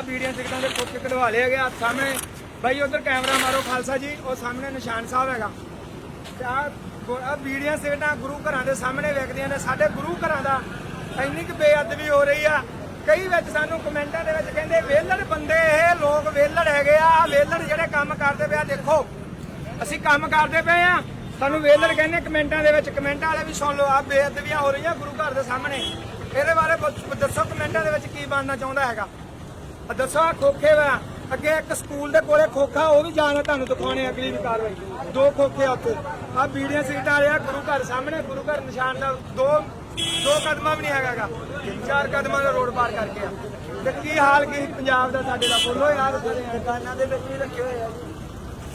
ਆ ਵੀਡੀਓ ਸਿਗਟਾਂ ਦੇ ਖੋਖੇ ਕਢਵਾ ਲਿਆ ਗਿਆ ਸਾਹਮਣੇ, ਬਾਈ ਉਧਰ ਕੈਮਰਾ ਮਾਰੋ ਖਾਲਸਾ ਜੀ, ਉਹ ਸਾਹਮਣੇ ਨਿਸ਼ਾਨ ਸਾਹਿਬ ਹੈਗਾ। ਤੇ ਆ ਆ ਵੀਡੀਓ ਗੁਰੂ ਘਰਾਂ ਦੇ ਸਾਹਮਣੇ ਵਿਕਦੀਆਂ ਨੇ। ਸਾਡੇ ਗੁਰੂ ਘਰਾਂ ਦਾ ਇੰਨੀ ਕੁ ਬੇਅਦਬੀ ਹੋ ਰਹੀ ਆ। ਕਈ ਵਿੱਚ ਸਾਨੂੰ ਕਮੈਂਟਾਂ ਦੇ ਵਿੱਚ ਕਹਿੰਦੇ ਵੇਲੜ ਬੰਦੇ ਇਹ, ਲੋਕ ਵੇਲੜ ਹੈਗੇ ਆ। ਆਹ ਵੇਲੜ ਜਿਹੜੇ ਕੰਮ ਕਰਦੇ ਪਿਆ ਦੇਖੋ। ਅਸੀਂ ਕੰਮ ਕਰਦੇ ਪਏ ਆ। ਸਾਨੂੰ ਵੇਲੜ ਕਹਿੰਦੇ ਕਮੈਂਟਾਂ ਦੇ ਵਿੱਚ। ਕਮੈਂਟਾਂ ਵਾਲੇ ਵੀ ਸੁਣ ਲਓ ਆ ਬੇਅਦਬੀਆਂ ਹੋ ਰਹੀਆਂ ਗੁਰੂ ਘਰ ਦੇ ਸਾਹਮਣੇ। ਇਹਦੇ ਬਾਰੇ ਦੱਸੋ, ਕਮੈਂਟਾਂ ਦੇ ਵਿੱਚ ਕੀ ਬਣਨਾ ਚਾਹੁੰਦਾ ਹੈਗਾ। ਦੱਸੋ ਖੋਖੇ ਵਾ। ਅੱਗੇ ਇੱਕ ਸਕੂਲ ਦੇ ਕੋਲੇ ਖੋਖਾ ਉਹ ਵੀ ਜਾਣਾ ਤੁਹਾਨੂੰ ਦਿਖਾਉਣੇ ਅਗਲੀ ਵੀ ਕਾਰਵਾਈ। ਦੋ ਖੋਖੇ ਆ ਉੱਥੇ। ਆ ਬੀੜੀਆਂ ਸੀਟਾਂ ਵਾਲੇ ਆ ਗੁਰੂ ਘਰ ਸਾਹਮਣੇ ਗੁਰੂ ਘਰ ਨਿਸ਼ਾਨ ਦਾ ਦੋ ਦੋ ਕਦਮਾਂ ਵੀ ਨਹੀਂ ਹੈਗਾਗਾ ਚਾਰ ਕਦਮਾਂ ਦਾ ਰੋਡ ਪਾਰ ਕਰਕੇ ਆ। ਤੇ ਕੀ ਹਾਲ ਕੀ ਪੰਜਾਬ ਦਾ ਸਾਡੇ ਦਾ? ਬੋਲੋ ਯਾਰ। ਦੁਕਾਨਾਂ ਦੇ ਵਿੱਚ ਵੀ ਰੱਖੇ ਹੋਏ ਆ।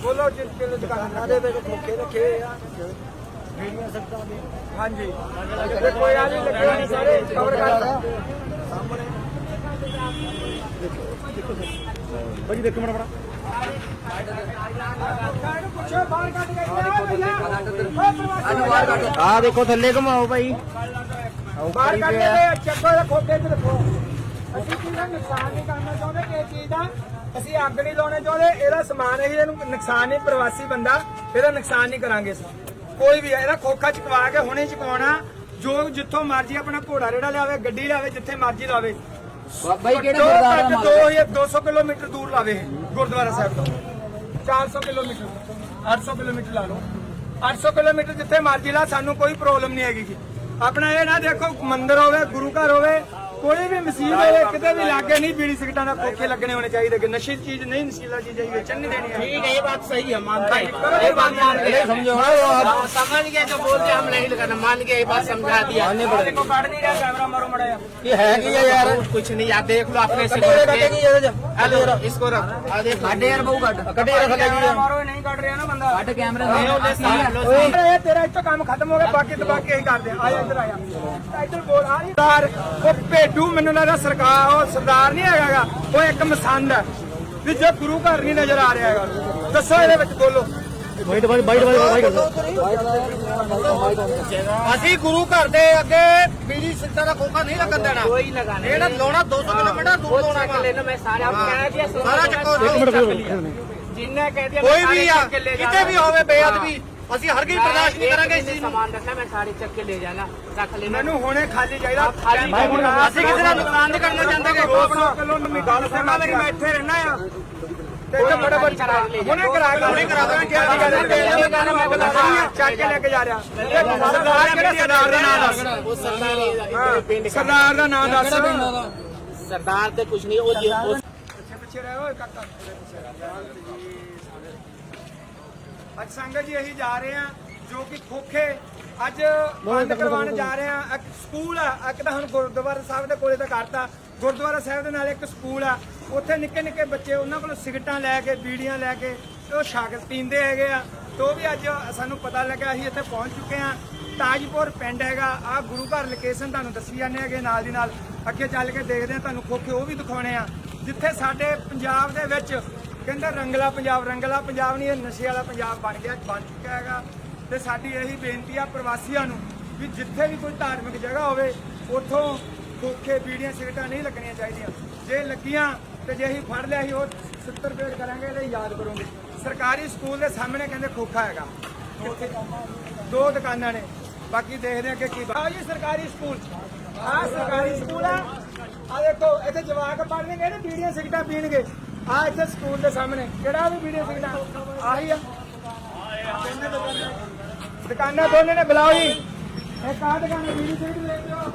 ਬੋਲੋ ਜਿਸ ਕਿਲੇ ਦੁਕਾਨਾਂ ਦੇ ਵਿੱਚ ਖੋਖੇ ਰੱਖੇ ਹੋਏ ਆ। ਜਿਹੜੀਆਂ ਸੱਤਾਂ ਦੇ ਹਾਂਜੀ ਕੋਈ ਆ ਨਹੀਂ ਲੱਗੇ ਸਾਰੇ ਕਵਰ ਕਰਦਾ ਭਾਜੀ ਦੇਖੋ ਮੜਾ ਮੜਾ। ਆ ਦੇਖੋ ਥੱਲੇ ਘਮਾਓ ਭਾਈ। ਬਾਹਰ ਕੱਢ ਕੇ ਚੱਕੋ ਦੇ ਖੋਖੇ ਤੇ ਰੱਖੋ ਅਸੀਂ ਕੀ ਨੁਕਸਾਨ ਨਹੀਂ ਕਰਨਾ ਚਾਹੁੰਦੇ ਕਿ ਚੀਜ਼ ਦਾ ਅਸੀਂ ਅੱਗ ਨਹੀਂ ਲਾਉਣੇ ਚਾਹੁੰਦੇ, ਇਹਦਾ ਸਮਾਨ ਹੈ ਇਹਨੂੰ ਨੁਕਸਾਨ ਨਹੀਂ, ਪ੍ਰਵਾਸੀ ਬੰਦਾ, ਇਹਦਾ ਨੁਕਸਾਨ ਨਹੀਂ ਕਰਾਂਗੇ ਅਸੀਂ। ਕੋਈ ਵੀ ਇਹਦਾ ਖੋਖਾ ਚਕਵਾ ਕੇ ਹੁਣੇ ਚਕਵਾਉਣਾ ਜੋ ਜਿੱਥੋਂ ਮਰਜ਼ੀ ਆਪਣਾ ਘੋੜਾ ਰੇੜਾ ਲਿਆਵੇ, ਗੱਡੀ ਲਿਆਵੇ, ਜਿੱਥੇ ਮਰਜ਼ੀ ਲਾਵੇ। ਬਾਬਾ ਜੀ ਕਿਹੜੇ ਦੋ ਗੁਰਦਾਰਾ ਘੱਟ ਮਾਲਕ ਦੋ ਜਾਂ 200 ਕਿਲੋਮੀਟਰ ਦੂਰ ਲਾਵੇ ਇਹ, ਗੁਰਦੁਆਰਾ ਸਾਹਿਬ ਤੋਂ। 400 ਕਿਲੋਮੀਟਰ 800 ਕਿਲੋਮੀਟਰ ਲਾ ਲਓ। 800 ਕਿਲੋਮੀਟਰ ਜਿੱਥੇ ਮਰਜ਼ੀ ਲਾ ਸਾਨੂੰ ਕੋਈ ਪ੍ਰੋਬਲਮ ਨਹੀਂ ਹੈਗੀ ਜੀ। ਆਪਣਾ ਇਹ ਨਾ ਦੇਖੋ ਮੰਦਿਰ ਹੋਵੇ ਗੁਰੂ ਘਰ ਹੋਵੇ ਕੋਈ ਵੀ ਮਸਜਿਦ ਹੋਵੇ ਕਿਤੇ ਵੀ ਲਾਗੇ ਨਹੀਂ ਬੀੜੀ ਸਿਗਟਾਂ ਦਾ ਕੋਕੇ ਲੱਗਣੇ ਹੋਣੇ ਚਾਹੀਦੇ ਕਿ ਨਸ਼ੇ ਦੀ ਚੀਜ਼ ਨਹੀਂ ਨਸ਼ੀਲਾ ਚੀਜ਼ ਹੈ ਵੇਚਣ ਨਹੀਂ ਦੇਣੀ ਹੈ ठीक है ये बात सही है मानते हैं करो ये बात मान के। ਸਮਝੋ ਨਾ ਉਹ ਆਪ- हाँ, समझ गए जो बोलते हम नहीं लगाना मान गए ये बात समझा दिया ਦੇਖੋ ਕੱਢ ਨਹੀਂ ਰਿਹਾ ਕੈਮਰਾ ਮਾਰੋ ਮੜਾ ਜਾ ਇਹ ਹੈ ਕੀ ਆ ਯਾਰ कुछ नहीं यार देख लो अपने से ਕੱਢੇ देख ਕੱਢੇ के। ਕੀ ਇਹਦੇ ਚ हेलो इसको रख आ देखो ਕੱਢੇ ਯਾਰ ਬਹੁ ਕੱਢ ਕੱਢੇ ਯਾਰ ਥੱਲੇ ਕੀ ਕੈਮਰਾ ਆ ਮਾਰੋ ਇਹ ਨਹੀਂ ਕੱਢ ਰਿਹਾ ਨਾ ਬੰਦਾ ਕੱਢ ਕੈਮਰਾ नहीं होते साहब, लो ਓਏ ਇਹ ਤੇਰਾ ਇੱਥੋਂ ਕੰਮ ਖਤਮ ਹੋ ਗਿਆ ਬਾਕੀ ਤੇ ਬਾਕੀ ਅਸੀਂ ਕਰਦੇ ਆ ਆਇਆ ਇੱਧਰ ਆਇਆ ਇੱਧਰ ਬੋਲ ਆ ਸਰਦਾਰ ਉਹ ਲੱਡੂ ਮੈਨੂੰ ਲੱਗਦਾ ਸਰਕਾਰ ਉਹ ਸਰਦਾਰ ਨਹੀਂ ਹੈਗਾਗਾ। ਉਹ ਇੱਕ ਮਸੰਦ ਹੈ। ਵੀ ਜੇ ਗੁਰੂ ਘਰ ਨਹੀਂ ਨਜ਼ਰ ਆ ਰਿਹਾ ਹੈਗਾ ਦੱਸੋ ਇਹਦੇ ਵਿੱਚ ਬੋਲੋ। ਬਾਈਟ ਬਾਈਟ ਬਾਈਟ ਬਾਈਟ ਅਸੀਂ ਗੁਰੂ ਘਰ ਦੇ ਅੱਗੇ ਬੀੜੀ ਸਿੱਟਾ ਦਾ ਖੋਖਾ ਨਹੀਂ ਲੱਗਣ ਦੇਣਾ। ਕੋਈ ਲਗਾਣਾ ਜਿਹੜਾ ਲਾਉਣਾ 200 ਕਿਲੋਮੀਟਰ ਦੂਰ ਲਾਉਣਾ ਮੈਂ ਸਾਰਾ। ਕਹਿ ਦਿਆ ਸਾਰਾ ਚੱਕੋ ਜਿੰਨਾ ਕਹਿ ਦਿਆ ਕੋਈ ਵੀ ਆ ਕਿਤੇ ਵੀ ਹੋਵੇ ਬੇਅਦਬੀ। ਅਸੀਂ ਹਰਗਿਜ਼ मैं ਬਰਦਾਸ਼ਤ ਨਹੀਂ एक ਕਰਾਂਗੇ ਇਸ दिन ਚੀਜ਼ ਨੂੰ सामान रखना मैं सारे चक के ले जाना रख लेना ਮੈਨੂੰ ਹੁਣੇ ਖਾਲੀ ਚਾਹੀਦਾ ਖਾਲੀ ਮੈਂ ਹੁਣ ਅਸੀਂ ਕਿਸੇ ਦਾ ਨੁਕਸਾਨ ਨਹੀਂ ਕਰਨਾ ਚਾਹੁੰਦੇ ਕਿ 200 ਕਿਲੋਮੀਟਰ ਗੱਲ ਸੁਣਨਾ ਮੇਰੀ ਮੈਂ ਇੱਥੇ ਰਹਿਣਾ ਆ ਤੇ ਇੱਥੇ ਬੜਾ ਬੜਾ ਹੁਣੇ ਕਰਾ ਕੇ ਹੁਣੇ ਕਰਾ ਦਾਂਗੇ ਕੀ ਗੱਲ ਹੈ ਚੱਕ ਕੇ ਲੈ ਕੇ ਜਾ ਰਿਹਾ ਸਰਦਾਰ ਕਿਹੜਾ ਸਰਦਾਰ ਦਾ ਨਾਮ ਦੱਸ ਉਹ ਸਰਦਾਰ ਪਿੰਡ ਸਰਦਾਰ ਦਾ ਨਾਮ ਦੱਸ ਸਰਦਾਰ ਤੇ ਕੁਝ ਨਹੀਂ ਉਹ ਜੀ- ਉਹ ਪਿੱਛੇ ਪਿੱਛੇ ਰਹਿ ਓਏ ਕਾਕਾ ਅੱਜ ਸੰਗਤ ਜੀ ਅਸੀਂ ਜਾ ਰਹੇ ਹਾਂ ਜੋ ਕਿ ਖੋਖੇ ਅੱਜ ਬੰਦ ਕਰਵਾਉਣ ਜਾ ਰਹੇ ਹਾਂ। ਇੱਕ ਸਕੂਲ ਆ ਇੱਕ ਤਾਂ ਹੁਣ ਗੁਰਦੁਆਰਾ ਸਾਹਿਬ ਦੇ ਕੋਲੇ ਤਾਂ ਕਰਤਾ। ਗੁਰਦੁਆਰਾ ਸਾਹਿਬ ਦੇ ਨਾਲ ਇੱਕ ਸਕੂਲ ਆ। ਉੱਥੇ ਨਿੱਕੇ ਨਿੱਕੇ ਬੱਚੇ ਉਹਨਾਂ ਕੋਲ ਸਿਗਰਟਾਂ ਲੈ ਕੇ ਬੀੜੀਆਂ ਲੈ ਕੇ ਉਹ ਸ਼ਾਗਰ ਪੀਂਦੇ ਹੈਗੇ ਆ। ਤੇ ਉਹ ਵੀ ਅੱਜ ਸਾਨੂੰ ਪਤਾ ਲੱਗਾ ਅਸੀਂ ਇੱਥੇ ਪਹੁੰਚ ਚੁੱਕੇ ਹਾਂ। ਤਾਜਪੁਰ ਪਿੰਡ ਹੈਗਾ। ਆ ਗੁਰੂ ਘਰ ਲੋਕੇਸ਼ਨ ਤੁਹਾਨੂੰ ਦੱਸੀ ਜਾਂਦੇ ਹੈਗੇ ਨਾਲ ਦੀ ਨਾਲ। ਅੱਗੇ ਚੱਲ ਕੇ ਦੇਖਦੇ ਹਾਂ ਤੁਹਾਨੂੰ ਖੋਖੇ ਉਹ ਵੀ ਦਿਖਾਉਣੇ ਆ। ਜਿੱਥੇ ਸਾਡੇ ਪੰਜਾਬ ਦੇ ਵਿੱਚ ਕਹਿੰਦਾ ਰੰਗਲਾ ਪੰਜਾਬ ਰੰਗਲਾ ਪੰਜਾਬ ਨਹੀਂ, ਇਹ ਨਸ਼ੇ ਵਾਲਾ ਪੰਜਾਬ ਬਣ ਗਿਆ, ਬਣ ਚੁੱਕਾ ਹੈਗਾ। ਤੇ ਸਾਡੀ ਇਹੀ ਬੇਨਤੀ ਆ ਪ੍ਰਵਾਸੀਆਂ ਨੂੰ ਵੀ ਜਿੱਥੇ ਵੀ ਕੋਈ ਧਾਰਮਿਕ ਜਗ੍ਹਾ ਹੋਵੇ, ਉੱਥੋਂ ਖੋਖੇ ਪੀੜੀਆਂ ਸਿਗਰਟਾਂ ਨਹੀਂ ਲੱਗਣੀਆਂ ਚਾਹੀਦੀਆਂ। ਜੇ ਲੱਗੀਆਂ ਤੇ ਜੇ ਅਸੀਂ ਫੜ ਲਿਆ ਸੀ, ਉਹ 70 ਰੁਪਏ ਕਰਾਂਗੇ ਇਹਦੇ ਯਾਦ ਕਰੋਗੇ। ਸਰਕਾਰੀ ਸਕੂਲ ਦੇ ਸਾਹਮਣੇ ਕਹਿੰਦੇ ਖੋਖਾ ਹੈਗਾ। ਦੋ ਦੁਕਾਨਾਂ ਨੇ। ਬਾਕੀ ਦੇਖਦੇ ਹਾਂ ਕਿ ਕੀ ਆ ਜੀ ਸਰਕਾਰੀ ਸਕੂਲ। ਆ ਸਰਕਾਰੀ ਸਕੂਲ ਆ। ਆ ਦੇਖੋ, ਇੱਥੇ ਜਵਾਕ ਪੜ੍ਹਨਗੇ ਨਾ ਬੀੜੀਆਂ ਸਿਗਰਟਾਂ ਪੀਣਗੇ। ਆ ਇੱਥੇ ਸਕੂਲ ਦੇ ਸਾਹਮਣੇ। ਕਿਹੜਾ ਵੀ ਬੀੜੀਆਂ ਸਿਗਰਟਾਂ ਆਹੀ ਆ। ਦੁਕਾਨਾਂ ਦੋਨੇ ਨੇ ਬੁਲਾਓ ਜੀ। ਇੱਕ ਆ ਦੁਕਾਨ ਹੈ, ਬੀੜੀ ਲੈ ਕੇ ਆਓ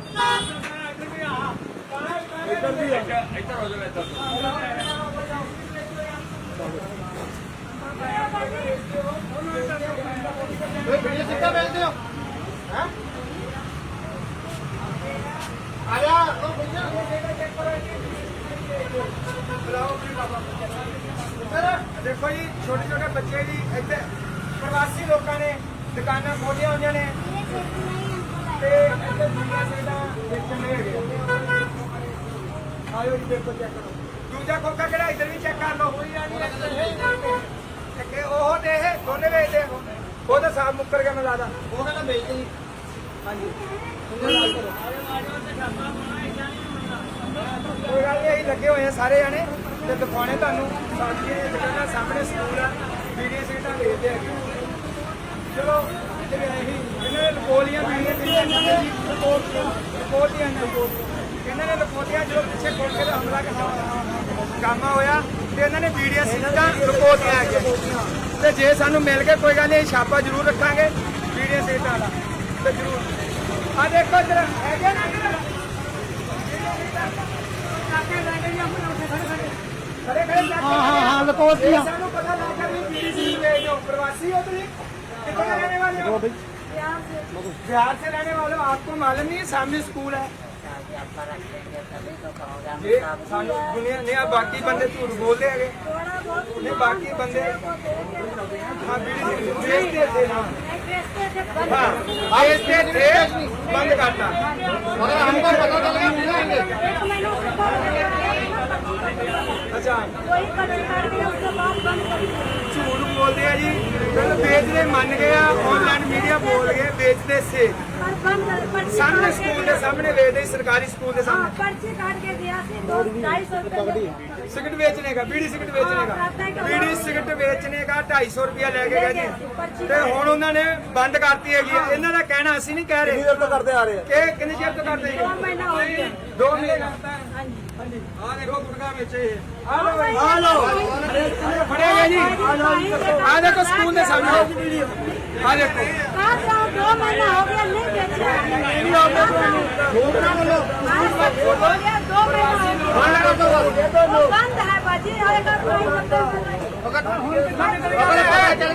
ਇੱਧਰ ਵੀ ਆ। ਇੱਧਰ ਹੋ ਜਾਓ ਇੱਧਰ ਬੀੜੀ ਸਿੱਧਾ ਵੇਚਦੇ ਹੋ ਹੈ? ਆਇਆ ਉਹ ਭਈਆ ਦੇਖੋ ਜੀ ਛੋਟੇ ਛੋਟੇ ਬੱਚੇ ਜੀ, ਇੱਥੇ ਪ੍ਰਵਾਸੀ ਲੋਕਾਂ ਨੇ ਦੁਕਾਨਾਂ ਖੋਲੀਆਂ ਹੋਈਆਂ ਨੇ। ਤੇ ਇੱਥੇ ਦੁਨੀਆ ਸਿਗਰਟਾਂ ਵੇਚਣ ਦੇ ਹੈਗੇ ਆਇਓ ਜੀ, ਦੇਖੋ ਚੈੱਕ ਕਰੋ। ਦੂਜਾ ਖੋਖਾ ਕਿਹੜਾ, ਇੱਧਰ ਵੀ ਚੈੱਕ ਕਰ ਲਓ ਹੋਈ ਨਹੀਂ ਉਹ ਤੇ ਦੋਨੇ ਵੇਚਦੇ ਉਹ ਤਾਂ ਸਾਫ਼ ਮੁੱਕਰ ਗਿਆ, ਮੈਂ ਜ਼ਿਆਦਾ ਉਹ ਕਹਿੰਦਾ ਵੇਚਦੇ ਹਾਂਜੀ ਕੋਈ ਗੱਲ ਨਹੀਂ ਅਸੀਂ ਲੱਗੇ ਹੋਏ ਆ ਸਾਰੇ ਜਾਣੇ ਤੇ ਦਿਖਾਉਣੇ ਤੁਹਾਨੂੰ। ਸਾਡੀਆਂ ਦੁਕਾਨਾਂ ਸਾਹਮਣੇ ਸਕੂਲ ਆ ਵੀਡੀਓ ਸੀਟਾਂ ਦੇਖਦੇ ਹੈਗੇ ਚਲੋ ਜਿਹੜੇ ਅਸੀਂ, ਇਹਨਾਂ ਨੇ ਲਕੋਲੀਆਂ ਵੀਡੀਓ ਕਿੰਨੀਆਂ ਨੇ ਜੀ ਲਕੋਲੀਆਂ ਨੇ ਇਹਨਾਂ ਨੇ ਲਕੋਲੀਆਂ ਜਦੋਂ ਪਿੱਛੇ ਖੋਲ ਕੇ ਹਮਲਾ ਕੀਤਾ ਕੰਮ ਹੋਇਆ ਤੇ ਇਹਨਾਂ ਨੇ ਵੀਡੀਓ ਸੀਟਾਂ ਲਕੋਲੀਆਂ ਹੈਗੀਆਂ ਤੇ ਜੇ ਸਾਨੂੰ ਮਿਲ ਕੇ ਕੋਈ ਗੱਲ ਨਹੀਂ ਅਸੀਂ ਛਾਪਾ ਜ਼ਰੂਰ ਰੱਖਾਂਗੇ ਵੀਡੀਓ ਸੀਟਾਂ ਦਾ ਤੇ ਜ਼ਰੂਰ ਆ ਦੇਖੋ ਜਰਾ ਹੈਗੇ ਨਾ ਜਰਾ ਕਾਕੇ ਲੈ ਕੇ ਜੀ ਆਪਣੇ ਉੱਥੇ ਖੜੇ ਖੜੇ। ਖੜੇ ਖੜੇ ਹਾਂ ਹਾਂ ਹਾਂ ਲਕੋਤੀਆਂ ਸਾਨੂੰ ਪਤਾ ਲੱਗ ਗਿਆ ਵੀ ਬੀਡੀਸੀ ਦੇ ਜੋ ਪ੍ਰਵਾਸੀ ਹੋ ਤੁਸੀਂ ਕਿੱਥੋਂ ਦੇ ਰਹਿਣੇ ਵਾਲੇ ਹੋ? बिहार से बिहार से रहने वाले हो आपको मालूम नहीं है सामने स्कूल है ਦੁਨੀਆ ਨੇ ਬਾਕੀ ਬੰਦੇ ਝੂਠ ਬੋਲਦੇ ਹੈਗੇ। ਨੇ ਬਾਕੀ ਬੰਦੇ ਹਾਂ ਬੀੜੀ ਦੇ ਦੇ ਨਾ बीड़ी सी बेचते थे हाँ हाँ बेचते थे बंद करता मगर हमको पता चला कि नहीं आएंगे अच्छा कोई कदम कर दिया उसके बाद बंद कर दिया ਝੂਠ ਬੋਲਦੇ ਆ ਜੀ। ਚਲੋ ਵੇਚਦੇ ਮੰਨ ਗਏ ਆ ਆਨਲਾਈਨ ਮੀਡੀਆ ਬੋਲ ਗਏ ਵੇਚਦੇ ਸੇ। ਸਾਹਮਣੇ ਸਕੂਲ ਦੇ ਸਾਹਮਣੇ ਵੇਚਦੇ ਸਰਕਾਰੀ ਸਕੂਲ ਦੇ ਸਾਹਮਣੇ। ਪਰਚੇ ਕੱਢ ਕੇ ਦਿਆ ਸੀ 250 ਰੁਪਏ ਸਿਗਰਟ ਵੇਚਨੇ ਦਾ ਬੀੜੀ ਸਿਗਰਟ ਵੇਚਨੇ ਦਾ ਬੀੜੀ ਸਿਗਰਟ ਵੇਚਨੇ ਦਾ 250 ਰੁਪਏ ਲੈ ਕੇ ਗਏ ਜੀ। ਤੇ ਹੁਣ ਉਹਨਾਂ ਨੇ ਬੰਦ ਕਰਤੀ ਹੈਗੀ ਇਹਨਾਂ ਦਾ ਕਹਿਣਾ ਅਸੀਂ ਨਹੀਂ ਕਹਿ ਰਹੇ। ਕਿੰਨੀ ਦੇਰ ਕਰਦੇ ਆ ਰਹੇ ਕਿ ਕਿੰਨੀ ਚਿਰ ਕਰਦੇ ਆ? 2 ਮਹੀਨੇ ਹਾਂਜੀ ਆ ਦੇਖੋ ਗੁਟਕਾ ਵਿੱਚ ਇਹ। ਆ ਲਓ ਆ ਲਓ। ਫੜਿਆ ਗਿਆ ਜੀ। ਆ ਦੇਖੋ ਸਕੂਲ ਦੇ ਸਾਹਮਣੇ। ਆ ਦੇਖੋ। ਆ ਜਾਓ 2 ਮਹੀਨਾ ਹੋ ਗਿਆ ਨਹੀਂ ਵੇਚਿਆ ਨਹੀਂ ਆਉਂਦਾ ਫੋਨ ਨਾ ਲਓ। ਹੋ ਗਿਆ 2 ਮਹੀਨਾ ਹੋ ਗਿਆ। ਬੰਦ ਹੈ ਬਾਜੀ ਹਾਲੇ ਤੱਕ ਕੋਈ ਬੰਦ ਅਗਰ ਹੁਣ ਕਿੱਥੇ ਨਿਕਲ ਗਿਆ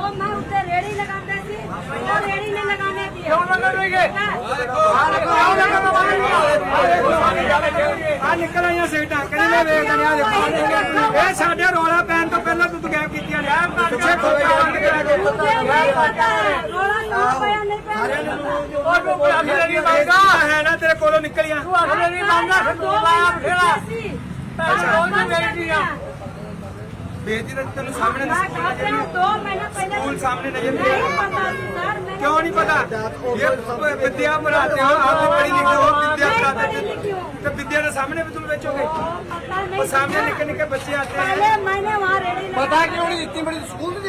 ਉਹ ਮੈਂ ਉੱਤੇ ਰੇੜੀ ਲਗਾਉਂਦਾ ਸੀ ਉਹ ਰੇੜੀ ਨਹੀਂ ਲਗਾਉਂਦੇ ਸੀ। ਹੁਣ ਲਗਾ ਦੋਗੇ ਆ ਨਿਕਲ ਆਈਆਂ ਸੀਟਾਂ ਕਿਹਨੇ ਵੇਖਦੇ ਨੇ ਆ ਦੇਖੋ। ਇਹ ਸਾਡੇ ਰੋਲਾ ਪੈਣ ਤੋਂ ਪਹਿਲਾਂ ਤੂੰ ਗੈਪ ਕੀਤੀਆਂ ਨੇ। ਆ ਪਿੱਛੇ ਖੋਏ ਜਾਣ ਕੇ ਹੈ ਨਾ ਤੇਰੇ ਕੋਲੋਂ ਨਿਕਲੀਆਂ। ਤੂੰ ਆਖਰੇ ਨਹੀਂ ਮੰਨਦਾ ਤੂੰ ਲਾਇਆ ਬਥੇਰਾ ਪੈਸੇ ਕੋਈ ਨਹੀਂ ਮੇਰੀ ਦੀਆਂ कहते हैं दो महीने पहले स्कूल सामने नहीं है। नहीं पता थी सर मैंने क्यों नहीं पता ये विद्या पढ़ाते हो आप पढ़ी लिखी हो विद्या नहीं पढ़ाते पढ़ी लिखी हूँ। तो विद्या के सामने भी तुम बेचोगे पता वो नहीं सामने निके निके बच्चे आते हैं पहले मैंने वहाँ रेडी पता क्यों नहीं इतनी बड़ी स्कूल नहीं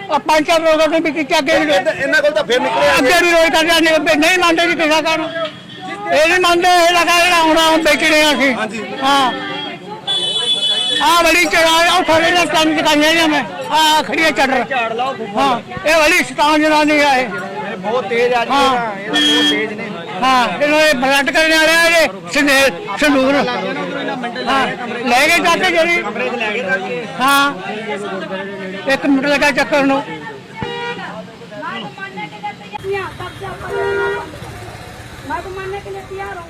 ਆ ਪੰਜ ਚਾਰ ਲੋਕਾਂ ਨੇ ਵੀ ਕੀਤੀ ਅੱਗੇ ਵੀ ਇਹਨਾਂ ਕੋਲ ਤਾਂ ਫਿਰ ਨਿਕਲਿਆ ਅੱਗੇ ਵੀ ਰੋਜ਼ ਕਰਦੇ ਨੇ ਵੀ ਨਹੀਂ ਮੰਨਦੇ ਜੀ ਕਿਸੇ ਕਾਰਨ ਇਹ ਨਹੀਂ ਮੰਨਦੇ ਇਹ ਲਗਾ ਜਿਹੜਾ ਆਉਣਾ ਹੁਣ ਵੇਚਣੇ ਆ ਅਸੀਂ। ਹਾਂ। ਆ ਬੜੀ ਚੜਾ ਉਹ ਥੋੜੇ ਜਿਹਾ ਕੰਮ ਚਕਾਈਆਂ ਨੇ ਮੈਂ। ਆ ਖੜੀਆਂ ਚੜਰ ਹਾਂ ਇਹ ਬੜੀ ਸਟਾਂ ਜਨਾਨੀ ਆ ਇਹ। ਬਹੁਤ ਤੇਜ਼ ਆ ਹਾਂ। ਇਹ ਤਾਂ ਬਹੁਤ ਤੇਜ਼ ਨੇ। ਹਾਂ ਇਹਨੂੰ ਇਹ ਬਲੱਡ ਕਰਨ ਵਾਲੇ ਆ ਇਹ ਸੰਦੇ ਸੰਦੂਰ ਲੈ ਗਏ ਚਾਚੇ ਜਿਹੜੀ ਹਾਂ। ਇੱਕ ਮਿੰਟ ਲੱਗਾ ਚੱਕਰ ਨੂੰ। ਮੈਂ ਮੰਨਣ ਕੇ ਲਈ ਤਿਆਰ ਹਾਂ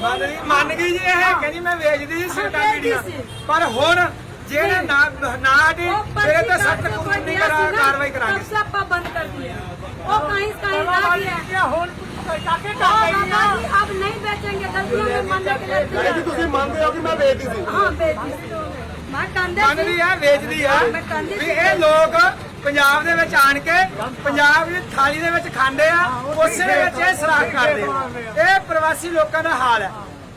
ਮੰਨ ਗਈ ਮੰਨ ਗਈ ਜੀ ਇਹ ਕਹਿੰਦੀ ਮੈਂ ਵੇਚਦੀ ਸੀ ਸਿੱਟਾ ਪੀੜੀਆਂ ਪਰ ਹੁਣ ਜਿਹੜੇ ਨਾ ਨਾ ਦੀ ਮੇਰੇ ਤੇ ਸਖਤ ਕਾਨੂੰਨੀ ਕਾਰਵਾਈ ਕਰਾਂਗੇ। ਸਭ ਬੰਦ ਕਰ ਕਾਕੇ तो बाबा जी अब नहीं बेचेंगे गलतियों में मानने के लिए तैयार ਤੁਸੀਂ ਮੰਨਦੇ ਹੋ ਕਿ ਮੈਂ ਵੇਚਦੀ ਸੀ हाँ बेची मैं कंधे ਮੰਨਦੀ ਆ ਵੇਚਦੀ ਆ ਮੈਂ ਕਹਿੰਦੀ ਵੀ ਸੀ। ਇਹ ਲੋਕ ਪੰਜਾਬ ਦੇ ਵਿੱਚ ਆਣ ਕੇ ਪੰਜਾਬ ਦੀ ਥਾਲੀ ਦੇ ਵਿੱਚ ਖਾਂਦੇ ਆ ਉਸੇ ਦੇ ਵਿੱਚ ਇਹ ਸਰਾਖ ਕਰਦੇ ਆ ਇਹ ਪ੍ਰਵਾਸੀ ਲੋਕਾਂ ਦਾ ਹਾਲ ਹੈ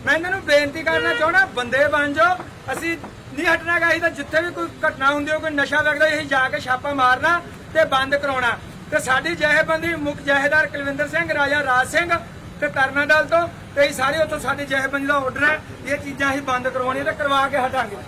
ਮੈਂ ਇਹਨਾਂ ਨੂੰ ਬੇਨਤੀ ਕਰਨਾ ਚਾਹਣਾ ਬੰਦੇ ਬਣ ਜਾਓ ਅਸੀਂ ਨਹੀਂ ਹਟਣਾ ਗਾ ਅਸੀਂ ਤਾਂ ਜਿੱਥੇ ਵੀ ਕੋਈ ਘਟਨਾ ਹੁੰਦੀ ਹੋ ਕੋਈ ਨਸ਼ਾ ਲੱਗਦਾ ਅਸੀਂ ਜਾ ਕੇ ਛਾਪਾ ਮਾਰਨਾ ਤੇ ਬੰਦ ਕਰਾਉਣਾ ਤੇ ਸਾਡੀ ਜਹੇਬੰਦੀ ਮੁੱਖ ਜਹੇਦਾਰ ਕੁਲਵਿੰਦਰ ਸਿੰਘ, ਰਾਜਾ ਰਾਜ ਸਿੰਘ ਤੇ ਤਰਨਾ ਦਲ ਤੋਂ ਤੇ ਸਾਰੇ ਉੱਥੋਂ ਸਾਡੀ ਜਹੇਬੰਦੀ ਦਾ ਆਰਡਰ ਹੈ। ਇਹ ਚੀਜ਼ਾਂ ਅਸੀਂ ਬੰਦ ਕਰਵਾਉਣੀਆਂ ਤੇ ਕਰਵਾ ਕੇ ਹਟਾਂਗੇ।